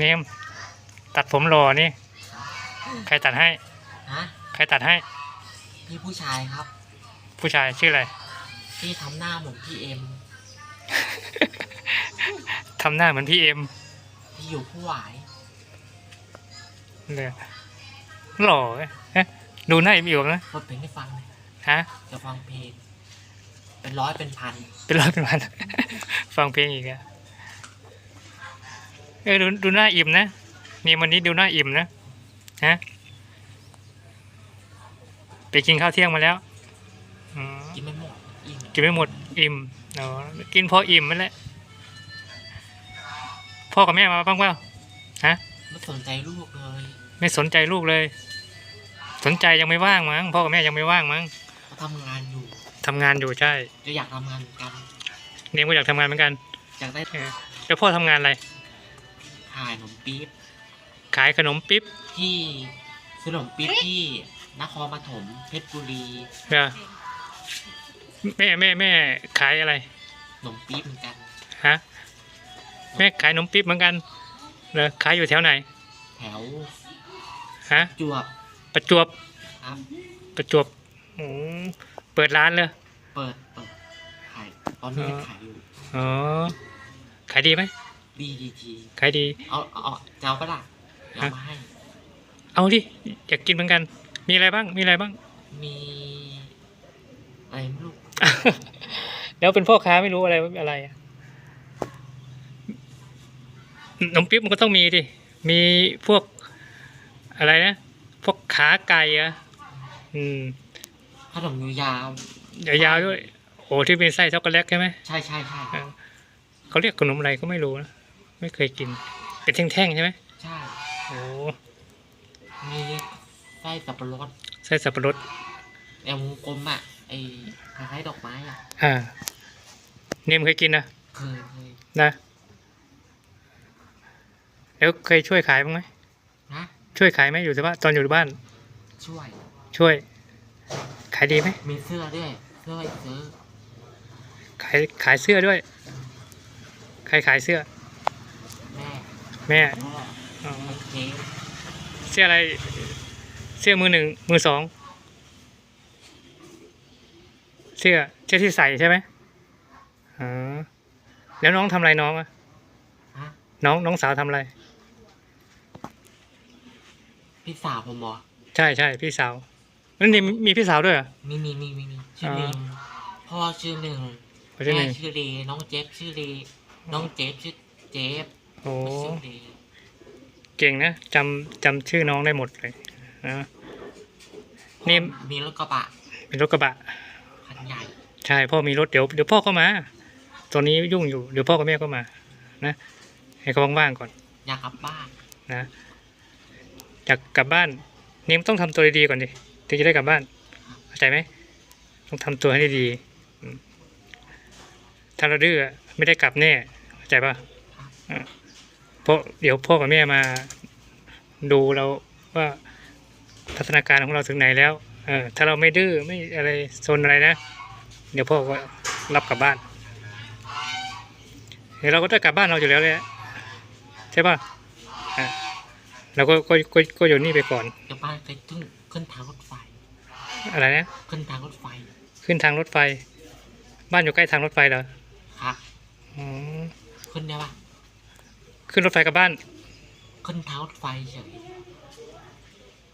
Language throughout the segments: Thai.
เนมตัดผมหล่อนี่ ใครตัดให้ ฮะใครตัดให้ พี่ผู้ชายครับ ผู้ชายชื่ออะไรที่ทำหน้าเหมือนพี่เอ็ม ทำหน้าเหมือนพี่เอ็มที่อยู่ผู้หวายเลยหล่อเว้ยเอ๊ะดูหน้าเอ็มอยู่นะเปิดเพลงให้ฟังเลยฮะ จะฟังเพลง เป็นร้อยเป็นพัน เป็นร้อยเป็นพัน ฟังเพลงอีกอะเออดูดูหน้าอิ่มนะนี่วันนี้ดูหน้าอิ่มนะฮะไปกินข้าวเที่ยงมาแล้วอืมกินไม่หมดอิ่มกินไม่หมดอิ่มอ๋อกินพออิ่มนั่นแหละพ่อกับแม่มาบ้างเปล่าฮะไม่สนใจลูกเลย ไม่สนใจลูกเลย สนใจยังไม่ว่างมั้งพ่อกับแม่ยังไม่ว่างมั้งเขาทำงานอยู่ทำงานอยู่ใช่จะอยากทำงานเหมือนกันเนมก็อยากทำงานเหมือนกันอยากได้เออแล้วพ่อทำงานอะไรขายขนมปี๊บขายขนมปิ๊บที่ซื้อขนมปี๊บที่นครปฐมเพชรบุรีเหรอแม่แม่แม่ขายอะไรขนมปี๊บเหมือนกันฮะแม่ขายขนมปิ๊บเหมือนกันเหรอขายอยู่แถวไหนแถวฮะจวบประจวบครับประจวบอืมเปิดร้านเลยเปิดเปิดขายตอนนี้ยังขายอยู่อ๋อขายดีไหม ดีดีทีขายดี เอาเอาเอาจะเอาปะล่ะเดี๋ยวเอามาให้ เอาดิ อยากกินเหมือนกัน มีอะไรบ้าง มีอะไรบ้าง มีอะไรไม่รู้ แล้วเป็นพ่อค้าไม่รู้อะไรอะไรอะขนมปิ๊บมันก็ต้องมีดิ มีพวกอะไรนะ พวกขาไก่อะอืมขนมยาวยาวๆด้วย โอ้ที่เป็นไส้ช็อกโกแลตใช่ไหมๆใช่ใช่ใช่เออเขาเรียกขนมอะไรก็ไม่รู้นะ ไม่เคยกิน เป็นแท่งๆใช่ไหมใช่โอ้มีไส้สับปะรดไส้สับปะรดแอมวงกลมอะไอคล้ายๆดอกไม้อะอ่าเนมเคยกินนะเคยเคยนะแล้วเคยช่วยขายบ้างไหมนะช่วยขายไหมอยู่ที่บ้านตอนอยู่บ้าน ช่วย ช่วย ขายดีไหมมีเสื้อด้วยเสื้อไว้ซื้อขายขายเสื้อด้วย ใครขายเสื้อแม่ แม่พ่ออ๋อเค้กเสื้ออะไร เสื้อมือหนึ่งมือสองเสื้อเสื้อที่ใส่ใช่ไหมอ๋อแล้วน้องทำอะไรน้องอะฮะน้องน้องสาวทำอะไรพี่สาวผมบอกใช่ใช่พี่สาวนั่นนี่มีพี่สาวด้วยเหรอ มีมีมีมีมีชื่ออ๋อหนึ่งพ่อชื่อหนึ่งเขาชื่อหแม่นึ่ง ชื่อเดน้องเจฟชื่อเดน้องเจฟชื่อเจฟ โอ้ชื่อเดเก่งนะจำจำชื่อน้องได้หมดเลยนะนี่มีรถกระบะเป็นรถกระบะคันใหญ่ใช่พ่อมีรถเดี๋ยวเดี๋ยวพ่อก็มา ตอนนี้ยุ่งอยู่เดี๋ยวพ่อกับแม่ก็มา นะให้เขาว่างๆก่อน อยากกลับบ้านนะอยากกลับบ้านนี่มันต้องทำตัวดีๆก่อนดิถึงจะได้กลับบ้านเข้าใจไหมต้องทำตัวให้ดีๆอืมถ้าเราดื้อไม่ได้กลับแน่เข้าใจป่ะอะเพ ราะเดี๋ยวพ่อกับแม่มาดูเราว่าพัฒนาการของเราถึงไหนแล้วเออถ้าเราไม่ดื้อไม่อะไรซนอะไรนะ เดี๋ยวพ่อก็รับกลับบ้านเดี๋ยวเราก็ได้กลับบ้านเราอยู่แล้วเลยใช่ป่ะอะเราก็ก็ก็ก็อยู่นี่ไปก่อนเดี๋ยวบ้านไปขึ้นขึ้นทางรถไฟ อะไรนะขึ้นทางรถไฟ ขึ้นทางรถไฟ บ้านอยู่ใกล้ทางรถไฟเหรอครับอ๋อขึ้นได้ปะ ขึ้นรถไฟกับบ้าน ขึ้นทางรถไฟเฉย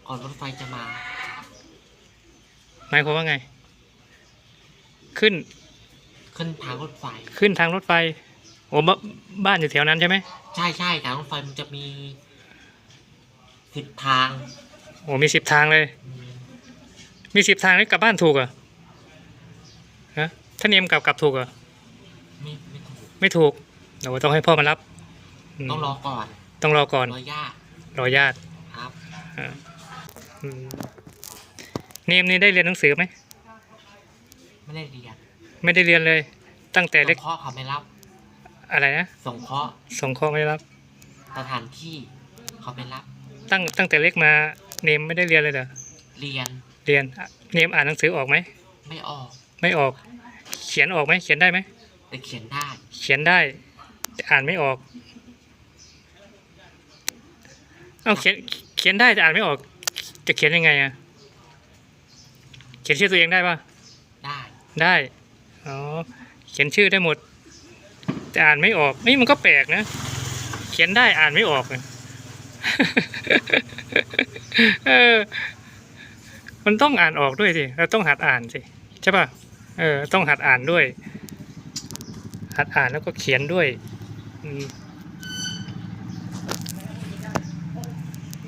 ก่อนรถไฟจะมา หมายความว่าไง ขึ้น ขึ้นทางรถไฟ ขึ้นทางรถไฟ โอ้บบ้านอยู่แถวนั้นใช่ไหม ใช่ใช่ทางรถไฟมันจะมีสิบทาง โอ้มีสิบทางเลยอืมมีสิบทางนี่กลับบ้านถูกเหรอฮะถ้าเนียมกลับกลับถูกเหรอไม่ไม่ถูก ไม่ถูก เราต้องให้พ่อมารับม ต้องรอก่อนต้องรอก่อน รอญาติรอญาติครับอ่าอืมเนียมนี่ได้เรียนหนังสือไหมไม่ได้เรียนไม่ได้เรียนเลย ตั้งแต่สเล็กงเคราะห์เขาไม่รับ อะไรนะสงเคราะห์ส่งข้อไม่ได้รับ สถานที่เขาไม่รับ ตั้งตั้งแต่เล็กมาเนมไม่ได้เรียนเลยเหรอเรียนเรียนอะเนมอ่านหนังสือออกไหมไม่ออก ไม่ออก เขียนออกไหมเขียนได้ไหมแต่เขียนได้ เขียนได้แต่อ่านไม่ออก เอาเขียนเขียนได้แต่อ่านไม่ออก จะเขียนยังไงอะเขียนชื่อตัวเองได้ปะได้ได้อ๋อเขียนชื่อได้หมด แต่อ่านไม่ออกนี่มันก็แปลกนะ เขียนได้อ่านไม่ออกอะเออมันต้องอ่านออกด้วยสิเราต้องหัดอ่านสิใช่ป่ะเออ ต้องหัดอ่านด้วย หัดอ่านแล้วก็เขียนด้วย อืม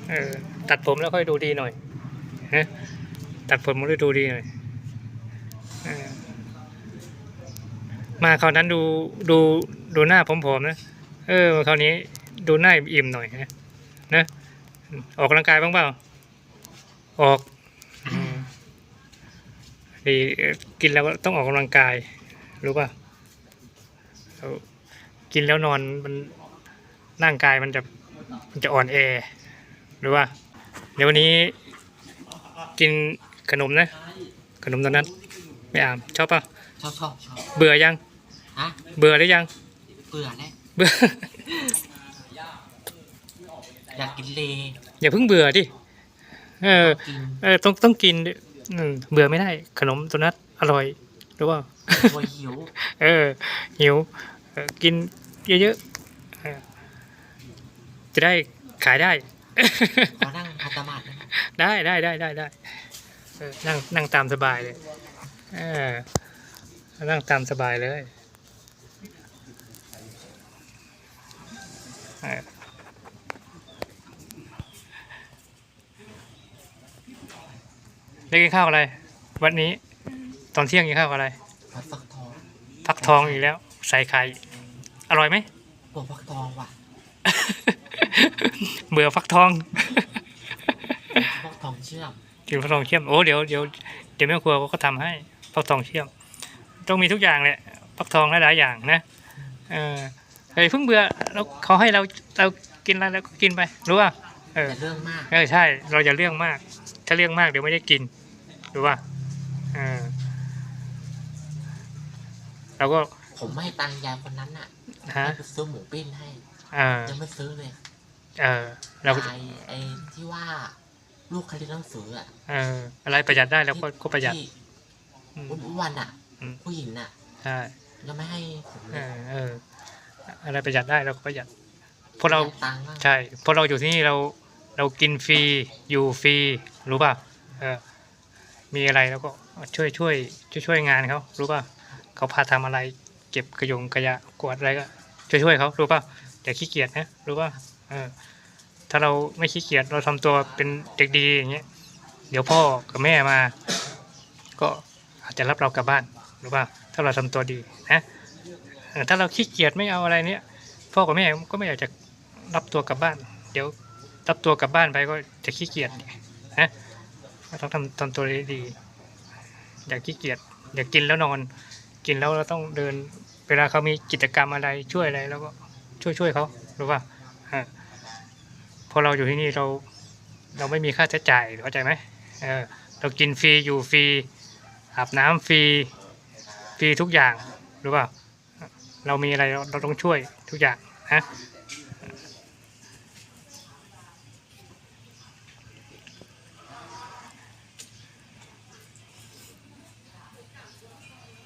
เออตัดผมแล้วค่อยดูดีหน่อยฮะตัดผมแล้วดูดีหน่อยออมาคราวนั้นดูดูดูหน้าผมผมๆนะเออคราวนี้ดูหน้าอิ่มหน่อยนะนะออกกำลังกายบ้างเปล่าออกดีกินแล้วต้องออกกำลังกาย รู้ป่ะกินแล้วนอนมันร่างกายมันจะมันจะอ่อนแอ รู้ป่ะเดี๋ยววันนี้กินขนมนะ ขนมตอนนั้นไม่อามชอบป่ะชอบชอบชอบเบื่อยังฮะเบื่อหรือยัง เบื่อแล้วเบื่อ อยากกินเลอย่าเพิ่งเบื่อดิเออกินเออต้องต้องกินดิอืมเบื่อไม่ได้ ขนมตัวนั้นอร่อยรู้ป่าโวยหิวเออหิวเออกินเยอะๆเออจะได้ขายได้ ขอนั่งพัตตามาดได้ไหมได้ได้ได้ได้ได้เออนั่งนั่งตามสบายเลยเออนั่งตามสบายเลยเออได้กินข้าวอะไร วันนี้ ตอนเที่ยงกินข้าวอะไรวัดฟักทองฟักทองอีกแล้ว ใส่ไข่อร่อยไหมปวดฟักทองว่ะ เบื่อฟักทองฟักทองเชื่อมกินฟักทองเชื่อมโอ้เดี๋ยวเดี๋ยวเดี๋ยวแม่ครัวเขาก็ทำให้ฟักทองเชื่อม ต้องมีทุกอย่างแหละฟักทองหลายๆอย่างนะเออเฮ้ยเพิ่งเบื่อแล้วเขาให้เราเรากินอะไรเราก็กินไปรู้ป่ะเออแต่เรื่องมากเออใช่ เราอย่าเรื่องมาก ถ้าเรื่องมากเดี๋ยวไม่ได้กินรู้ป่ะเออเราก็ผมไม่ให้ตังค์ยายคนนั้นน่ะฮะให้ไปซื้อหมูปิ้งให้เออยังไม่ซื้อเลย เออเราก็ยายไอ้ที่ว่าลูกเขาเรียนหนังสืออะเออ อะไรประหยัดได้เราก็ก็ประหยัดที่อืม อ้วนๆอะ อืม ผู้หญิงน่ะใช่ยังไม่ให้ผมเลเอยอเออ อะไรประหยัดได้เราก็ประหยัดเพราะเรายกตังค์บ้างใช่เพราะเราอยู่ที่นี่เราเรากินฟรีอยู่ฟรีรู้ป่ะเออมีอะไรเราก็ช่วยช่วยช่วยช่วยงานเขารู้ป่ะเขาพาทำอะไร เก็บกระยงกระยะกวาดอะไรก็ช่วยช่วยเขารู้ป่ะอย่าขี้เกียจนะรู้ป่ะ เออ ถ้าเราไม่ขี้เกียจเราทำตัวเป็นเด็กดีอย่างเงี้ย เดี๋ยวพ่อกับแม่มา ก็อาจจะรับเรากลับบ้านหรู้ป่ะถ้าเราทำตัวดีนะถ้าเราขี้เกียจไม่เอาอะไรเนี้ยพ่อกับแม่ก็ไม่อยากจะรับตัวกลับบ้าน เดี๋ยวรับตัวกลับบ้านไปก็จะขี้เกียจนะเราต้องทำทำตัวดีๆอย่าขี้เกียจอย่ากินแล้วนอน กินแล้วเราต้องเดิน เวลาเขามีกิจกรรมอะไรช่วยอะไร แล้วก็ช่วยช่วยเขารู้ป่ะอ่า พอเราอยู่ที่นี่เราเราไม่มีค่าใช้จ่ายเข้าใจไหมเออเรากินฟรีอยู่ฟรีอาบน้ำฟรีฟรีทุกอย่างรู้ป่ะเรามีอะไรเราเราต้องช่วยทุกอย่างนะ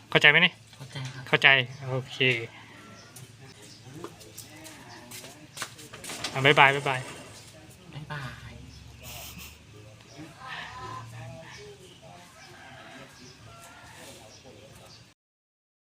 เข้าใจไหมนี่เข้าใจครับเข้าใจโอเคอะบ๊ายบายบ๊ายบายบ๊ายบาย